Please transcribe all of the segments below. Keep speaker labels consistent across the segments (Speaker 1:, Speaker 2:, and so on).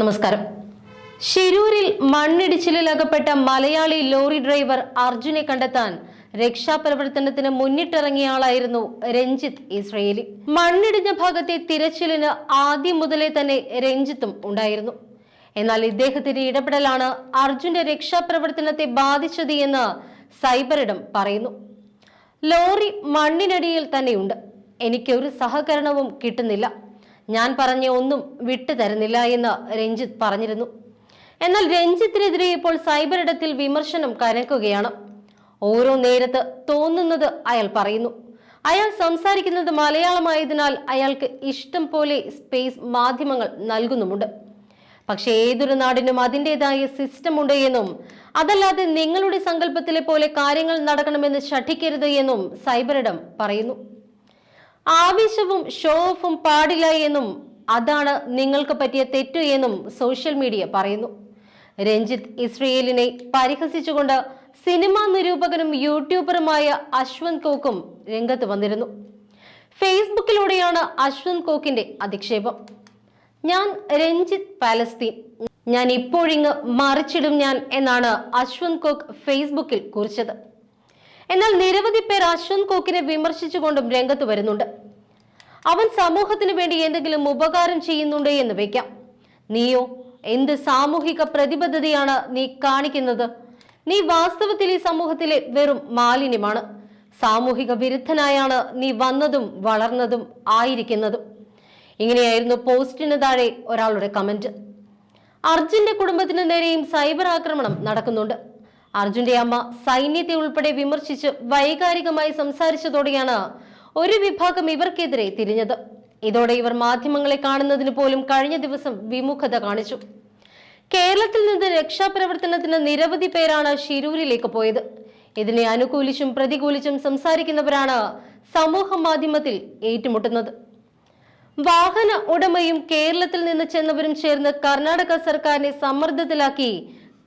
Speaker 1: നമസ്കാരം. ശിരൂരിൽ മണ്ണിടിച്ചിലിൽ അകപ്പെട്ട മലയാളി ലോറി ഡ്രൈവർ അർജുനെ കണ്ടെത്താൻ രക്ഷാപ്രവർത്തനത്തിന് മുന്നിട്ടിറങ്ങിയ ആളായിരുന്നു രഞ്ജിത്ത് ഇസ്രയേലി. മണ്ണിടിഞ്ഞ ഭാഗത്തെ തിരച്ചിലിന് ആദ്യം മുതലേ തന്നെ രഞ്ജിത്തും ഉണ്ടായിരുന്നു. എന്നാൽ ഇദ്ദേഹത്തിന്റെ ഇടപെടലാണ് അർജുന്റെ രക്ഷാപ്രവർത്തനത്തെ ബാധിച്ചത് എന്ന് സൈബറിടം പറയുന്നു. ലോറി മണ്ണിനടിയിൽ തന്നെയുണ്ട്. എനിക്ക് ഒരു സഹകരണവും കിട്ടുന്നില്ല. ഞാൻ പറഞ്ഞ ഒന്നും വിട്ടു തരുന്നില്ല എന്ന് രഞ്ജിത്ത് പറഞ്ഞിരുന്നു. എന്നാൽ രഞ്ജിത്തിനെതിരെ ഇപ്പോൾ സൈബർ ഇടത്തിൽ വിമർശനം കനക്കുകയാണ്. ഓരോ നേരത്ത് തോന്നുന്നത് അയാൾ പറയുന്നു. അയാൾ സംസാരിക്കുന്നത് മലയാളമായതിനാൽ അയാൾക്ക് ഇഷ്ടം പോലെ സ്പേസ് മാധ്യമങ്ങൾ നൽകുന്നുമുണ്ട്. പക്ഷെ ഏതൊരു നാടിനും അതിന്റെതായ സിസ്റ്റം ഉണ്ട് എന്നും അതല്ലാതെ നിങ്ങളുടെ സങ്കല്പത്തിലെ പോലെ കാര്യങ്ങൾ നടക്കണമെന്ന് ശഠിക്കരുത് എന്നും സൈബറിടം പറയുന്നു. ആവേശവും ഷോ ഓഫും പാടില്ല എന്നും അതാണ് നിങ്ങൾക്ക് പറ്റിയ തെറ്റു എന്നും സോഷ്യൽ മീഡിയ പറയുന്നു. രഞ്ജിത്ത് ഇസ്രയേലിനെ പരിഹസിച്ചുകൊണ്ട് സിനിമാ നിരൂപകനും യൂട്യൂബറുമായ അശ്വന്ത് കോക്കും രംഗത്ത് വന്നിരുന്നു. ഫേസ്ബുക്കിലൂടെയാണ് അശ്വന്ത് കോക്കിന്റെ അധിക്ഷേപം. ഞാൻ രഞ്ജിത്ത് പാലസ്തീൻ. ഞാൻ ഇപ്പോഴിങ്ങ് മറിച്ചിടും ഞാൻ എന്നാണ് അശ്വന്ത് കോക്ക് ഫേസ്ബുക്കിൽ കുറിച്ചത്. എന്നാൽ നിരവധി പേർ അശ്വന്ത് കോക്കിനെ വിമർശിച്ചുകൊണ്ടും രംഗത്ത് വരുന്നുണ്ട്. അവൻ സമൂഹത്തിന് വേണ്ടി എന്തെങ്കിലും ഉപകാരം ചെയ്യുന്നുണ്ട് എന്ന് വെക്കാം നീയോ എന്ത് സാമൂഹിക പ്രതിബദ്ധതയാണ് നീ കാണിക്കുന്നത്? നീ വാസ്തവത്തിൽ ഈ സമൂഹത്തിലെ വെറും മാലിന്യമാണ്. സാമൂഹിക വിരുദ്ധനായാണ് നീ വന്നതും വളർന്നതും ആയിരിക്കുന്നതും. ഇങ്ങനെയായിരുന്നു പോസ്റ്റിന് താഴെ ഒരാളുടെ കമന്റ്. അർജുന്റെ കുടുംബത്തിന് നേരെയും സൈബർ ആക്രമണം നടക്കുന്നുണ്ട്. അർജുന്റെ അമ്മ സൈന്യത്തെ ഉൾപ്പെടെ വിമർശിച്ച് വൈകാരികമായി സംസാരിച്ചതോടെയാണ് ഒരു വിഭാഗം ഇവർക്കെതിരെ തിരിഞ്ഞത്. ഇതോടെ ഇവർ മാധ്യമങ്ങളെ കാണുന്നതിന് പോലും കഴിഞ്ഞ ദിവസം വിമുഖത കാണിച്ചു. കേരളത്തിൽ നിന്ന് രക്ഷാപ്രവർത്തനത്തിന് നിരവധി പേരാണ് ഷിരൂരിലേക്ക് പോയത്. ഇതിനെ അനുകൂലിച്ചും പ്രതികൂലിച്ചും സംസാരിക്കുന്നവരാണ് സമൂഹ മാധ്യമത്തിൽ ഏറ്റുമുട്ടുന്നത്. വാഹന ഉടമയും കേരളത്തിൽ നിന്ന് ചെന്നവരും ചേർന്ന് കർണാടക സർക്കാരിനെ സമ്മർദ്ദത്തിലാക്കി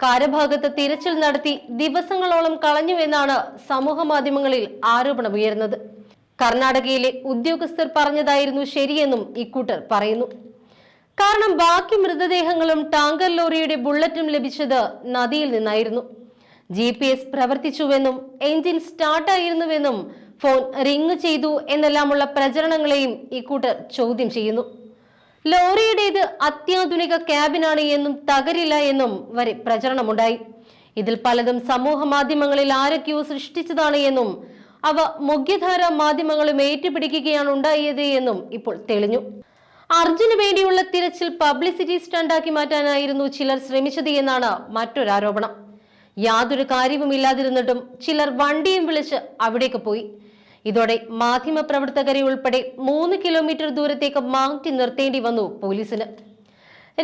Speaker 1: കരഭാഗത്ത് തിരച്ചിൽ നടത്തി ദിവസങ്ങളോളം കളഞ്ഞുവെന്നാണ് സമൂഹ മാധ്യമങ്ങളിൽ ആരോപണമുയർന്നത് കർണാടകയിലെ ഉദ്യോഗസ്ഥർ പറഞ്ഞതായിരുന്നു ശരിയെന്നും ഇക്കൂട്ടർ പറയുന്നു. കാരണം ബാക്കി മൃതദേഹങ്ങളും ടാങ്കർ ലോറിയുടെ ബുള്ളറ്റും ലഭിച്ചത് നദിയിൽ നിന്നായിരുന്നു. ജി പി എസ് പ്രവർത്തിച്ചുവെന്നും എഞ്ചിൻ സ്റ്റാർട്ടായിരുന്നുവെന്നും ഫോൺ റിങ് ചെയ്തു എന്നെല്ലാമുള്ള പ്രചരണങ്ങളെയും ഇക്കൂട്ടർ ചോദ്യം ചെയ്യുന്നു. ലോറിയുടേത് അത്യാധുനിക ക്യാബിനാണ് എന്നും തകരില്ല എന്നും വരെ പ്രചരണമുണ്ടായി. ഇതിൽ പലതും സമൂഹ മാധ്യമങ്ങളിൽ ആരൊക്കെയോ സൃഷ്ടിച്ചതാണ് എന്നും അവ മുഖ്യധാര മാധ്യമങ്ങളും ഏറ്റുപിടിക്കുകയാണ് ഉണ്ടായത് എന്നും ഇപ്പോൾ തെളിഞ്ഞു. അർജുന് വേണ്ടിയുള്ള തിരച്ചിൽ പബ്ലിസിറ്റി സ്റ്റണ്ടാക്കി മാറ്റാനായിരുന്നു ചിലർ ശ്രമിച്ചത് എന്നാണ് മറ്റൊരാരോപണം. യാതൊരു കാര്യവുമില്ലാതിരുന്നിട്ടും ചിലർ വണ്ടിയും വിളിച്ച് അവിടേക്ക് പോയി. ഇതോടെ മാധ്യമപ്രവർത്തകരെ ഉൾപ്പെടെ മൂന്ന് കിലോമീറ്റർ ദൂരത്തേക്ക് മാറ്റി നിർത്തേണ്ടി വന്നു പോലീസിന്.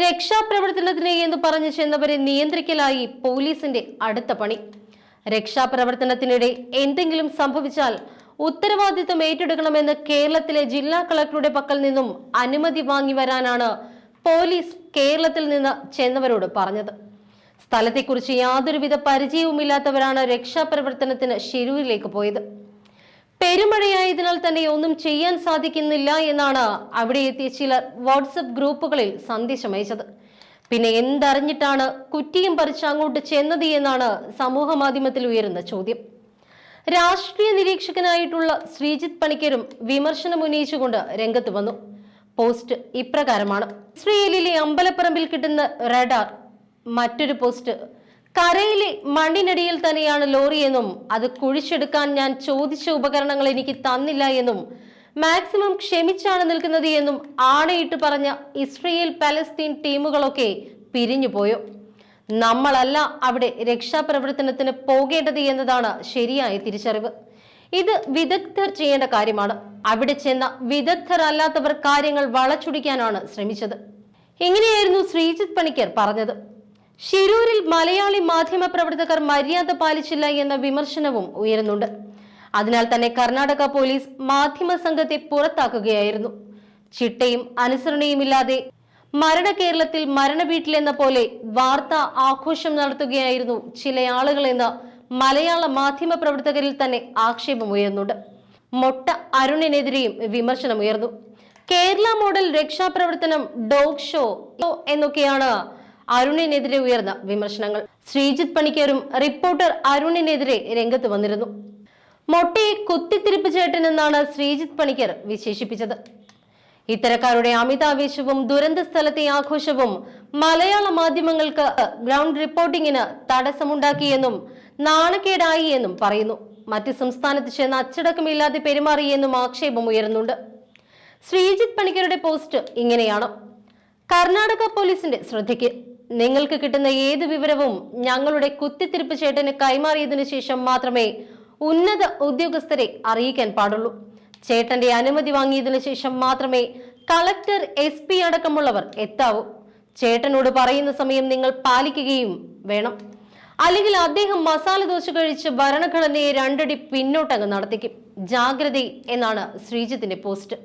Speaker 1: രക്ഷാപ്രവർത്തനത്തിന് എന്ന് പറഞ്ഞു ചെന്നവരെ നിയന്ത്രിക്കലായി പോലീസിന്റെ അടുത്ത പണി. രക്ഷാപ്രവർത്തനത്തിനിടെ എന്തെങ്കിലും സംഭവിച്ചാൽ ഉത്തരവാദിത്തം ഏറ്റെടുക്കണമെന്ന് കേരളത്തിലെ ജില്ലാ കളക്ടറുടെ പക്കൽ നിന്നും അനുമതി വാങ്ങി വരാനാണ് പോലീസ് കേരളത്തിൽ നിന്ന് ചെന്നവരോട് പറഞ്ഞത്. സ്ഥലത്തെക്കുറിച്ച് യാതൊരുവിധ പരിചയവുമില്ലാത്തവരാണ് രക്ഷാപ്രവർത്തനത്തിന് ശിരൂരിലേക്ക് പോയത്. പെരുമഴയായതിനാൽ തന്നെ ഒന്നും ചെയ്യാൻ സാധിക്കുന്നില്ല എന്നാണ് അവിടെ എത്തിയ ചിലർ വാട്സപ്പ് ഗ്രൂപ്പുകളിൽ സന്ദേശം അയച്ചത്. പിന്നെ എന്തറിഞ്ഞിട്ടാണ് കുറ്റിയും പറിച്ച് അങ്ങോട്ട് ചെന്നത് എന്നാണ് സമൂഹ മാധ്യമത്തിൽ ഉയരുന്ന ചോദ്യം. രാഷ്ട്രീയ നിരീക്ഷകനായിട്ടുള്ള ശ്രീജിത്ത് പണിക്കരും വിമർശനം ഉന്നയിച്ചുകൊണ്ട് രംഗത്ത് വന്നു. പോസ്റ്റ് ഇപ്രകാരമാണ്. ഇസ്രയേലിലെ അമ്പലപ്പറമ്പിൽ കിട്ടുന്ന റഡാർ. മറ്റൊരു പോസ്റ്റ് കരയിലെ മണ്ണിനടിയിൽ തന്നെയാണ് ലോറിയെന്നും അത് കുഴിച്ചെടുക്കാൻ ഞാൻ ചോദിച്ച ഉപകരണങ്ങൾ എനിക്ക് തന്നില്ല എന്നും മാക്സിമം ക്ഷമിച്ചാണ് നിൽക്കുന്നത് എന്നും ആണയിട്ട് പറഞ്ഞ ഇസ്രയേൽ പലസ്തീൻ ടീമുകളൊക്കെ പിരിഞ്ഞുപോയോ നമ്മളല്ല അവിടെ രക്ഷാപ്രവർത്തനത്തിന് പോകേണ്ടത് എന്നതാണ് ശരിയായ തിരിച്ചറിവ്. ഇത് വിദഗ്ധർ ചെയ്യേണ്ട കാര്യമാണ്. അവിടെ ചെന്ന വിദഗ്ധർ അല്ലാത്തവർ കാര്യങ്ങൾ വളച്ചൊടിക്കാനാണ് ശ്രമിച്ചത്. ഇങ്ങനെയായിരുന്നു ശ്രീജിത് പണിക്കർ പറഞ്ഞത്. ഷിരൂരിൽ മലയാളി മാധ്യമ പ്രവർത്തകർ മര്യാദ പാലിച്ചില്ല എന്ന വിമർശനവും ഉയരുന്നുണ്ട്. അതിനാൽ തന്നെ കർണാടക പോലീസ് മാധ്യമ സംഘത്തെ പുറത്താക്കുകയായിരുന്നു. ചിട്ടയും അനുസരണയുമില്ലാതെ മരണ കേരളത്തിൽ മരണ വീട്ടിലെന്ന പോലെ വാർത്ത ആഘോഷം നടത്തുകയായിരുന്നു ചില ആളുകളെന്ന് മലയാള മാധ്യമ പ്രവർത്തകരിൽ തന്നെ ആക്ഷേപം ഉയർന്നുണ്ട് മൊട്ട അരുണിനെതിരെയും വിമർശനമുയർന്നു കേരള മോഡൽ രക്ഷാപ്രവർത്തനം ഡോഗ് ഷോ എന്നൊക്കെയാണ് അരുണിനെതിരെ ഉയർന്ന വിമർശനങ്ങൾ. ശ്രീജിത്ത് പണിക്കരും റിപ്പോർട്ടർ അരുണിനെതിരെ രംഗത്ത് വന്നിരുന്നു. മൊട്ടയെ കുത്തിത്തിരിപ്പ് ചേട്ടൻ എന്നാണ് ശ്രീജിത്ത് പണിക്കർ വിശേഷിപ്പിച്ചത്. ഇത്തരക്കാരുടെ അമിതാവേശവും ദുരന്ത സ്ഥലത്തെ ആഘോഷവും മലയാള മാധ്യമങ്ങൾക്ക് ഗ്രൗണ്ട് റിപ്പോർട്ടിങ്ങിന് തടസ്സമുണ്ടാക്കിയെന്നും നാണക്കേടായി എന്നും പറയുന്നു. മറ്റ് സംസ്ഥാനത്ത് ചെന്ന് അച്ചടക്കമില്ലാതെ പെരുമാറിയെന്നും ആക്ഷേപം ഉയരുന്നുണ്ട്. ശ്രീജിത്ത് പണിക്കരുടെ പോസ്റ്റ് ഇങ്ങനെയാണ്. കർണാടക പോലീസിന്റെ ശ്രദ്ധയ്ക്ക്. നിങ്ങൾക്ക് കിട്ടുന്ന ഏത് വിവരവും ഞങ്ങളുടെ കുത്തിത്തിരിപ്പ് ചേട്ടന് കൈമാറിയതിനു ശേഷം മാത്രമേ ഉന്നത ഉദ്യോഗസ്ഥരെ അറിയിക്കാൻ പാടുള്ളൂ. ചേട്ടന്റെ അനുമതി വാങ്ങിയതിനു ശേഷം മാത്രമേ കളക്ടർ എസ് പി അടക്കമുള്ളവർ എത്താവൂ. ചേട്ടനോട് പറയുന്ന സമയം നിങ്ങൾ പാലിക്കുകയും വേണം. അല്ലെങ്കിൽ അദ്ദേഹം മസാല ദോശ കഴിച്ച് ഭരണഘടനയെ രണ്ടടി പിന്നോട്ടങ്ങ് നടത്തിക്കും. ജാഗ്രത എന്നാണ് ശ്രീജിത്തിന്റെ പോസ്റ്റ്.